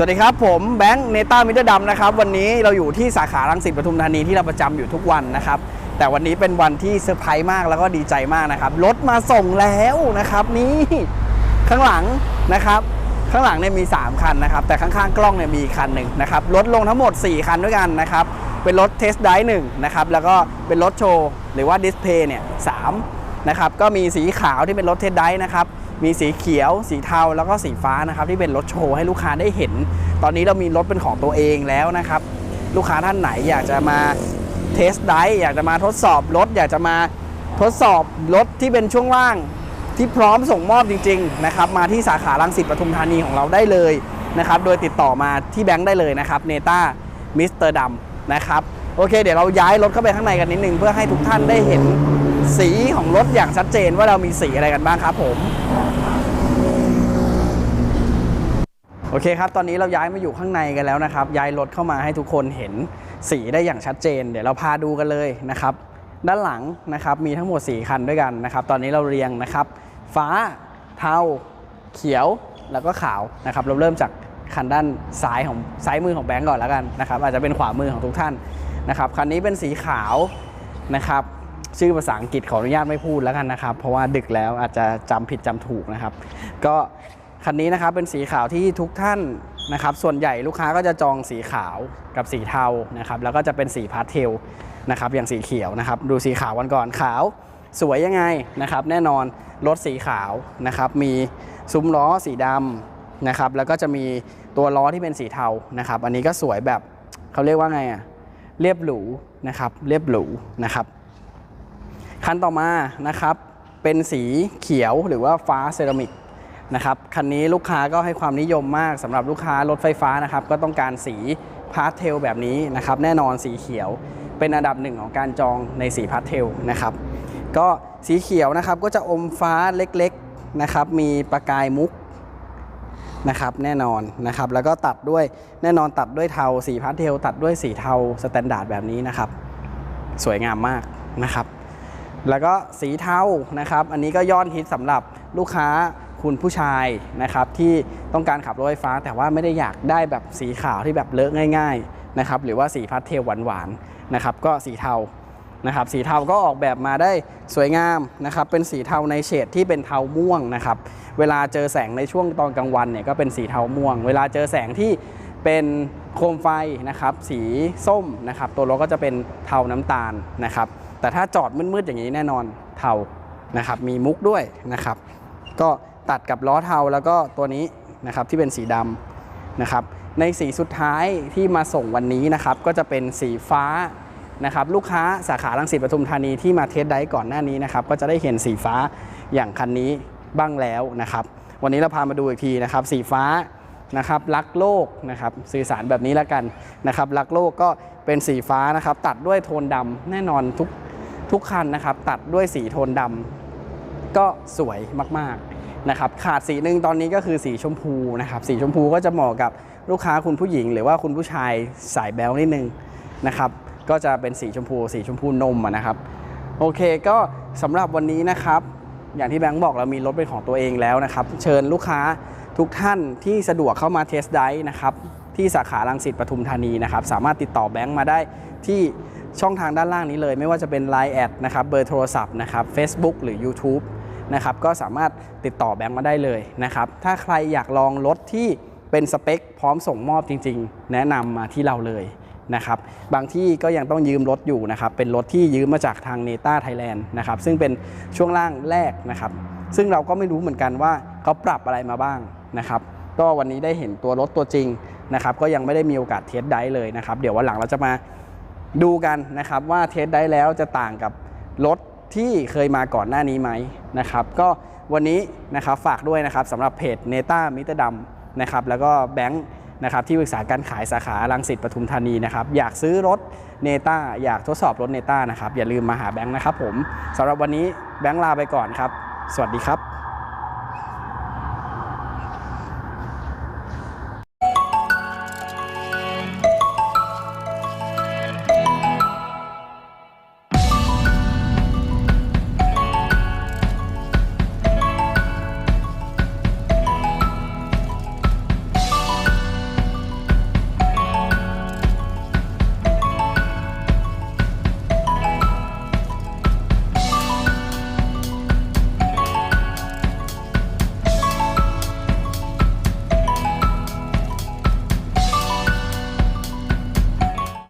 สวัสดีครับ ผมแบงค์เนต้ามิเตอร์ดำนะครับ วันนี้เราอยู่ที่สาขารังสิตปทุมธานีที่เราประจำอยู่ทุกวันนะครับ แต่วันนี้เป็นวันที่เซอร์ไพรส์มากแล้วก็ดีใจมากนะครับ รถมาส่งแล้วนะครับ นี่ข้างหลังนะครับ ข้างหลังเนี่ยมี 3 คันนะครับ แต่ข้างๆกล้องเนี่ยมีคันหนึ่งนะครับลดลงทั้งหมด 4 คันด้วยกันนะครับ เป็นรถเทสไดหนึ่งนะครับแล้วก็เป็นรถโชว์หรือว่าดิสเพย์เนี่ยสามนะครับก็มีสีขาวที่เป็นรถเทสไดนะครับ มีสีเขียว สีเทาแล้วก็สีฟ้านะครับที่เป็นรถโชว์ให้ลูกค้าได้เห็น ตอนนี้เรามีรถเป็นของตัวเองแล้วนะครับ ลูกค้าท่านไหนอยากจะมาเทสไดอยากจะมาทดสอบรถอยากจะมาทดสอบรถที่เป็นช่วงล่างที่พร้อมส่งมอบจริงๆนะครับมาที่สาขารังสิตปทุมธานีของเราได้เลยนะครับโดยติดต่อมาที่แบงค์ได้เลยนะครับเนต้ามิสเตอร์ดัมนะครับโอเค เดี๋ยวเราย้ายรถเข้าไปข้างในกันนิดนึง เพื่อให้ทุกท่านได้เห็นสีของรถอย่างชัดเจนว่าเรามีสีอะไรกันบ้างครับผม โอ เคครับ ตอนนี้เราย้ายมาอยู่ข้างในกันแล้วนะครับ ย้ายรถเข้ามาให้ทุกคนเห็นสีได้อย่างชัดเจน เดี๋ยวเราพาดูกันเลยนะครับ ด้านหลังนะครับมีทั้งหมด 4 คันด้วยกันนะครับ ตอนนี้เราเรียงนะครับ ฟ้า เทา เขียว แล้วก็ขาวนะครับ เราเริ่มจากคันด้านซ้ายของซ้ายมือของแบงก์ก่อนแล้วกันนะครับ อาจจะเป็นขวามือของทุกท่านนะครับ คันนี้เป็นสีขาวนะครับ ชื่อภาษาอังกฤษขออนุญาตไม่พูดแล้วกันนะครับ เพราะว่าดึกแล้วอาจจะจำผิดจำถูกนะครับ ก็ คันนี้นะครับเป็นสีขาวที่ทุกท่านนะครับ ส่วนใหญ่ลูกค้าก็จะจองสีขาวกับสีเทานะครับ แล้วก็จะเป็นสีพาสเทลนะครับ อย่างสีเขียวนะครับ ดูสีขาววันก่อนขาว สวยยังไงนะครับ แน่นอนรถสีขาวนะครับ มีซุ้มล้อสีดำนะครับ แล้วก็จะมีตัวล้อที่เป็นสีเทานะครับ อันนี้ก็สวยแบบเขาเรียกว่าไงอะเรียบหรูนะครับ เรียบหรูนะครับ คันต่อมานะครับ เป็นสีเขียวหรือว่าฟ้าเซรามิก นะครับคันนี้ลูกค้าก็ให้ความนิยมมากสำหรับลูกค้ารถไฟฟ้านะครับก็ต้องการสีพาสเทลแบบนี้นะครับแน่นอนสีเขียวเป็นอันดับหนึ่งของการจองในสีพาสเทลนะครับก็สีเขียวนะครับก็จะอมฟ้าเล็กๆนะครับมีประกายมุกนะครับแน่นอนนะครับแล้วก็ตัดด้วยแน่นอนตัดด้วยเทาสีพาสเทลตัดด้วยสีเทาสแตนดาร์ดแบบนี้นะครับสวยงามมากนะครับ แล้วก็สีเทานะครับ อันนี้ก็ยอดฮิตสำหรับลูกค้า คุณผู้ชายนะครับที่ต้องการขับรถไฟฟ้า แต่ว่าไม่ได้อยากได้แบบสีขาวที่แบบเลอะง่ายๆนะครับหรือว่าสีพาสเทลหวานๆนะครับก็สีเทานะครับสีเทาก็ออกแบบมาได้สวยงามนะครับเป็นสีเทาในเฉดที่เป็นเทาม่วงนะครับเวลาเจอแสงในช่วงตอนกลางวันเนี่ยก็เป็นสีเทาม่วง เวลาเจอแสงที่เป็นโคมไฟนะครับสีส้มนะครับตัวรถก็จะเป็นเทาน้ำตาลนะครับแต่ถ้าจอดมืดๆอย่างนี้แน่นอนเทานะครับมีมุกด้วยนะครับก็ ตัดกับล้อเทาแล้วก็ตัวนี้นะครับที่เป็นสีดำนะครับ ในสีสุดท้ายที่มาส่งวันนี้นะครับ ก็จะเป็นสีฟ้านะครับ ลูกค้าสาขาลังสิตปทุมธานีที่มาเทสไดรฟ์ก่อนหน้านี้นะครับ ก็จะได้เห็นสีฟ้าอย่างคันนี้บ้างแล้วนะครับ วันนี้เราพามาดูอีกทีนะครับ สีฟ้านะครับรักโลกนะครับสื่อสารแบบนี้แล้วกันนะครับรักโลกก็เป็นสีฟ้านะครับ ตัดด้วยโทนดำแน่นอนทุกทุกคันนะครับ ตัดด้วยสีโทนดำก็สวยมากๆ นะครับขาดสีหนึ่งตอนนี้ก็คือสีชมพูนะครับสีชมพูก็จะเหมาะกับลูกค้าคุณผู้หญิง หรือว่าคุณผู้ชายสายแบลนิดนึงนะครับก็จะเป็นสีชมพู สีชมพูนมนะครับโอเคก็สำหรับวันนี้นะครับอย่างที่แบงค์บอกเรามีรถเป็นของตัวเองแล้วนะครับ เชิญลูกค้าทุกท่านที่สะดวกเข้ามาเทสไดร์นะครับที่สาขาลังสิตปทุมธานีนะครับสามารถติดต่อแบงค์มาได้ที่ช่องทางด้านล่างนี้เลย ไม่ว่าจะเป็น Line แอดนะครับเบอร์โทรศัพท์นะครับ Facebook หรือ YouTube นะครับก็สามารถติดต่อแบงค์มาได้เลยนะครับถ้าใครอยากลองรถที่เป็นสเปคพร้อมส่งมอบจริง ๆ แนะนำมาที่เราเลยนะครับบางที่ก็ยังต้องยืมรถอยู่นะครับเป็นรถที่ยืมมาจากทางเนต้าไทยแลนด์นะครับซึ่งเป็นช่วงล่างแรกนะครับซึ่งเราก็ไม่รู้เหมือนกันว่าเขาปรับอะไรมาบ้างนะครับก็วันนี้ได้เห็นตัวรถตัวจริงนะครับก็ยังไม่ได้มีโอกาสเทสได้เลยนะครับเดี๋ยววันหลังเราจะมาดูกันนะครับว่าเทสได้แล้วจะต่างกับรถ ที่เคยมาก่อนหน้านี้ไหมนะครับ ก็วันนี้นะครับฝากด้วยนะครับสำหรับเพจเนต้ามิตรดำนะครับแล้วก็แบงค์นะครับที่ปรึกษาการขายสาขาลังสิตปทุมธานีนะครับอยากซื้อรถเนต้าอยากทดสอบรถเนต้านะครับอย่าลืมมาหาแบงค์นะครับผมสำหรับวันนี้แบงค์ลาไปก่อนครับ สวัสดีครับ